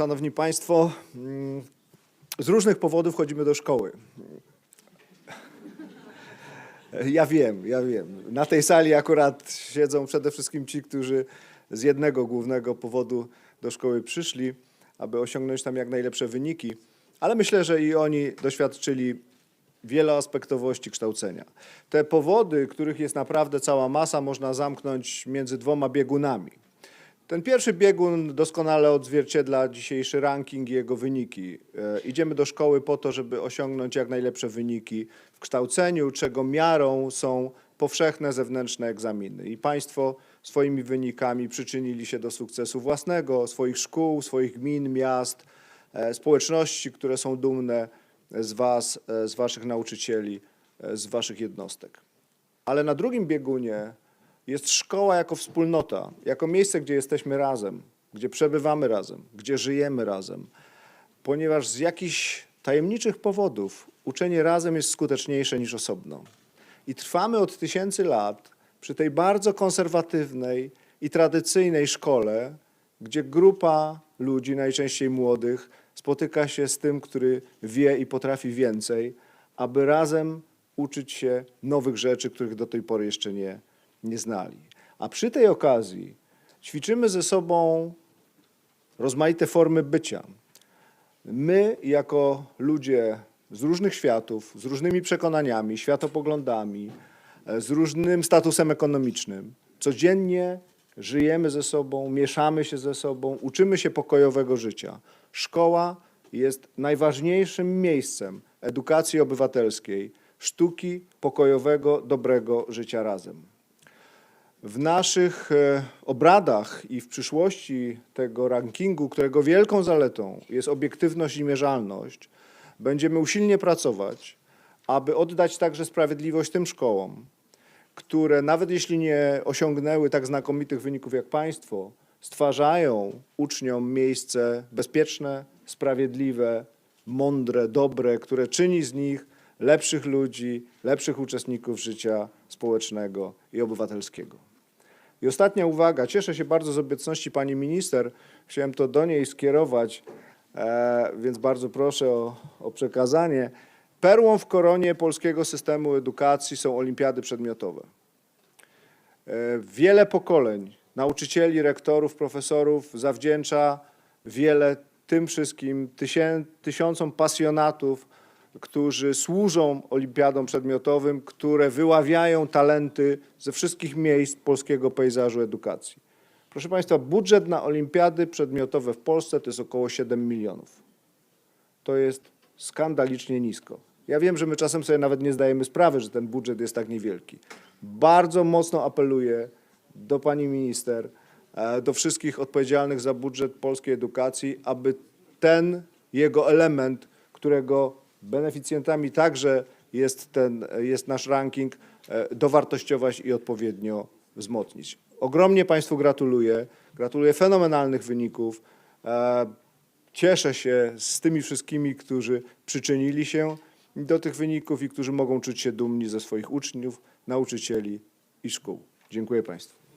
Szanowni Państwo, z różnych powodów chodzimy do szkoły. Ja wiem, ja wiem. Na tej sali akurat siedzą przede wszystkim ci, którzy z jednego głównego powodu do szkoły przyszli, aby osiągnąć tam jak najlepsze wyniki, ale myślę, że i oni doświadczyli wieloaspektowości kształcenia. Te powody, których jest naprawdę cała masa, można zamknąć między dwoma biegunami. Ten pierwszy biegun doskonale odzwierciedla dzisiejszy ranking i jego wyniki. E, Idziemy do szkoły po to, żeby osiągnąć jak najlepsze wyniki w kształceniu, czego miarą są powszechne zewnętrzne egzaminy. I Państwo swoimi wynikami przyczynili się do sukcesu własnego, swoich szkół, swoich gmin, miast, e, społeczności, które są dumne z Was, e, z Waszych nauczycieli, z Waszych jednostek. Ale na drugim biegunie jest szkoła jako wspólnota, jako miejsce, gdzie jesteśmy razem, gdzie przebywamy razem, gdzie żyjemy razem, ponieważ z jakichś tajemniczych powodów uczenie razem jest skuteczniejsze niż osobno. I trwamy od tysięcy lat przy tej bardzo konserwatywnej i tradycyjnej szkole, gdzie grupa ludzi, najczęściej młodych, spotyka się z tym, który wie i potrafi więcej, aby razem uczyć się nowych rzeczy, których do tej pory jeszcze nie, nie znali. A przy tej okazji ćwiczymy ze sobą rozmaite formy bycia. My, jako ludzie z różnych światów, z różnymi przekonaniami, światopoglądami, e, z różnym statusem ekonomicznym, codziennie żyjemy ze sobą, mieszamy się ze sobą, uczymy się pokojowego życia. Szkoła jest najważniejszym miejscem edukacji obywatelskiej, sztuki pokojowego, dobrego życia razem. W naszych e, obradach i w przyszłości tego rankingu, którego wielką zaletą jest obiektywność i mierzalność, będziemy usilnie pracować, aby oddać także sprawiedliwość tym szkołom, które nawet jeśli nie osiągnęły tak znakomitych wyników jak Państwo, stwarzają uczniom miejsce bezpieczne, sprawiedliwe, mądre, dobre, które czyni z nich lepszych ludzi, lepszych uczestników życia społecznego i obywatelskiego. I ostatnia uwaga. Cieszę się bardzo z obecności pani minister. Chciałem to do niej skierować, e, więc bardzo proszę o, o przekazanie. Perłą w koronie polskiego systemu edukacji są olimpiady przedmiotowe. E, Wiele pokoleń nauczycieli, rektorów, profesorów zawdzięcza wiele tym wszystkim tysiącom pasjonatów, którzy służą olimpiadom przedmiotowym, które wyławiają talenty ze wszystkich miejsc polskiego pejzażu edukacji. Proszę Państwa, budżet na olimpiady przedmiotowe w Polsce to jest około 7 milionów. To jest skandalicznie nisko. Ja wiem, że my czasem sobie nawet nie zdajemy sprawy, że ten budżet jest tak niewielki. Bardzo mocno apeluję do pani minister, e, do wszystkich odpowiedzialnych za budżet polskiej edukacji, aby ten jego element, którego beneficjentami także jest, ten, jest nasz ranking, e, dowartościować i odpowiednio wzmocnić. Ogromnie Państwu gratuluję. Gratuluję fenomenalnych wyników. E, Cieszę się z tymi wszystkimi, którzy przyczynili się do tych wyników i którzy mogą czuć się dumni ze swoich uczniów, nauczycieli i szkół. Dziękuję Państwu.